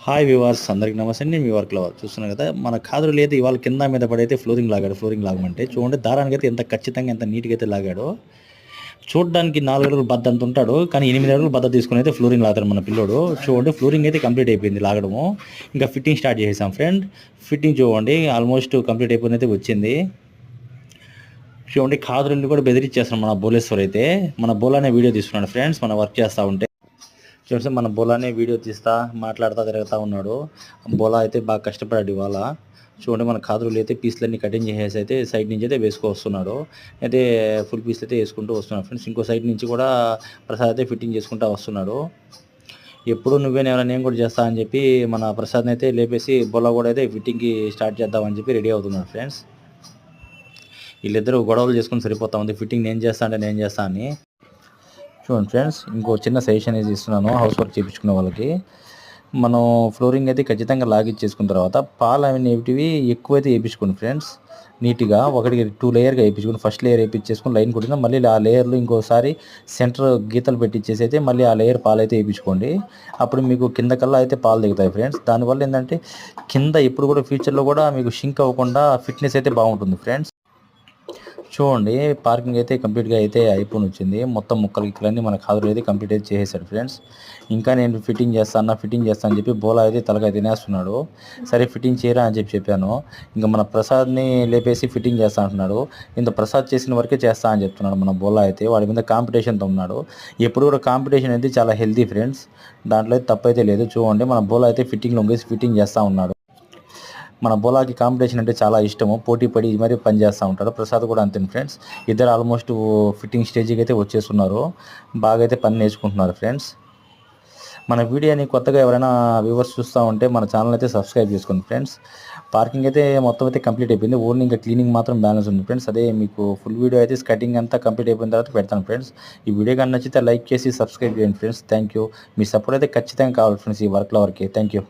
Hi వివార్స్ అందరికి నమస్తే. నేను మీ వర్క్లో చూస్తున్నాను కదా మన ఖాదరులు అయితే ఇవాళ కింద మీద పడైతే ఫ్లోరింగ్ లాగాడు ఫ్లోరింగ్ లాగమంటే. చూడండి దారానికి అయితే ఎంత ఖచ్చితంగా ఎంత నీట్గా అయితే లాగాడో. చూడడానికి నాలుగు అడుగులు బద్ద అంత ఉంటాడు కానీ ఎనిమిది అడుగులు బద్ద తీసుకుని అయితే ఫ్లోరింగ్ లాగుతాడు మన పిల్లోడు. చూడండి ఫ్లోరింగ్ అయితే కంప్లీట్ అయిపోయింది లాగడము. ఇంకా ఫిట్టింగ్ స్టార్ట్ చేసేసాం ఫ్రెండ్ ఫిట్టింగ్ చూడండి ఆల్మోస్ట్ కంప్లీట్ అయిపోయిన అయితే వచ్చింది. చూడండి కాదురుల్ని కూడా బెదిరించేస్తున్నాం మన బోలేశ్వర్ అయితే. మన బోలానే వీడియో తీసుకున్నాడు ఫ్రెండ్స్ మన వర్క్ చేస్తూ ఉంటే. చూడండి మన బోలానే వీడియో తీస్తా మాట్లాడుతూ తిరుగుతూ ఉన్నాడు. బోలా అయితే బాగా కష్టపడాడు ఇవాళ. చూడండి మన కాదురులు అయితే పీస్లన్నీ కటింగ్ చేసేసి అయితే సైడ్ నుంచి అయితే వేసుకో వస్తున్నాడు. అయితే ఫుల్ పీస్ అయితే వేసుకుంటూ వస్తున్నాడు ఫ్రెండ్స్. ఇంకో సైడ్ నుంచి కూడా ప్రసాద్ అయితే ఫిట్టింగ్ చేసుకుంటూ వస్తున్నాడు. ఎప్పుడు నువ్వే ఎవరైనా నేను కూడా చేస్తా అని చెప్పి మన ప్రసాద్ని అయితే లేపేసి బోలా కూడా అయితే ఫిట్టింగ్కి స్టార్ట్ చేద్దామని చెప్పి రెడీ అవుతున్నాడు ఫ్రెండ్స్. వీళ్ళిద్దరూ గొడవలు చేసుకుని సరిపోతా ఉంది. ఫిట్టింగ్ నేను చేస్తా అంటే నేను చేస్తా అని. చూడండి ఫ్రెండ్స్ ఇంకో చిన్న సజెషన్ అయితే ఇస్తున్నాను. హౌస్ వర్క్ చేయించుకున్న వాళ్ళకి. మనం ఫ్లోరింగ్ అయితే ఖచ్చితంగా లాగిచ్చేసుకున్న తర్వాత పాలు అనేటివి ఎక్కువైతే వేయించుకోండి ఫ్రెండ్స్ నీట్గా ఒకటి టూ లేయర్గా వేయించుకుని ఫస్ట్ లేయర్ వేయించేసుకుని లైన్ కొట్టిన మళ్ళీ ఆ లేయర్లో ఇంకోసారి సెంటర్ గీతలు పెట్టించేసి అయితే మళ్ళీ ఆ లేయర్ పాలు అయితే వేయించుకోండి. అప్పుడు మీకు కింద కల్లా అయితే పాలు దిగుతాయి ఫ్రెండ్స్ దానివల్ల ఏంటంటే కింద ఎప్పుడు కూడా ఫ్యూచర్లో కూడా మీకు షింక్ అవ్వకుండా ఫిట్నెస్ అయితే బాగుంటుంది ఫ్రెండ్స్ చూడండి పార్కింగ్ అయితే కంప్లీట్గా అయితే అయిపోయి వచ్చింది. మొత్తం ముక్కలు గిక్కలన్నీ మన కాదులు అయితే కంప్లీట్ అయితే చేసేసాడు ఫ్రెండ్స్ ఇంకా నేను ఫిట్టింగ్ చేస్తాను ఫిట్టింగ్ చేస్తాను అని చెప్పి బోలా అయితే తలకాయ తినేస్తున్నాడు. సరే ఫిట్టింగ్ చేయరా అని చెప్పి చెప్పాను. ఇంకా మన ప్రసాద్ని లేపేసి ఫిట్టింగ్ చేస్తా అంటున్నాడు. ఇంత ప్రసాద్ చేసిన వరకే చేస్తా అని చెప్తున్నాడు మన బోలా అయితే. వాడి మీద కాంపిటీషన్తో ఉన్నాడు. ఎప్పుడు కూడా కాంపిటీషన్ అయితే చాలా హెల్తీ ఫ్రెండ్స్ దాంట్లో అయితే తప్పైతే లేదు. చూడండి మన బోలా అయితే ఫిట్టింగ్ లొంగేసి ఫిట్టింగ్ చేస్తూ ఉన్నాడు. మన బోలాకి కాంపిటీషన్ అంటే చాలా ఇష్టము. పోటీ పడి మరీ పనిచేస్తూ ఉంటారు. ప్రసాద్ కూడా అంతే ఫ్రెండ్స్ ఇద్దరు ఆల్మోస్ట్ ఫిట్టింగ్ స్టేజ్కి అయితే వచ్చేస్తున్నారు. బాగా అయితే పని నేర్చుకుంటున్నారు ఫ్రెండ్స్ మన వీడియోని కొత్తగా ఎవరైనా వ్యూవర్స్ చూస్తూ ఉంటే మన ఛానల్ అయితే సబ్స్క్రైబ్ చేసుకోండి ఫ్రెండ్స్ పార్కింగ్ అయితే మొత్తం అయితే కంప్లీట్ అయిపోయింది. ఓన్లీ ఇంకా క్లీనింగ్ మాత్రం బ్యాలెన్స్ ఉంది ఫ్రెండ్స్ అదే మీకు ఫుల్ వీడియో అయితే స్కటింగ్ అంతా కంప్లీట్ అయిపోయిన తర్వాత పెడతాను ఫ్రెండ్స్ ఈ వీడియో కానీ నచ్చితే లైక్ చేసి సబ్స్క్రైబ్ చేయండి ఫ్రెండ్స్ థ్యాంక్ యూ మీ సపోర్ట్ అయితే ఖచ్చితంగా కావాలి ఫ్రెండ్స్ ఈ వర్క్లో వరకే. Thank you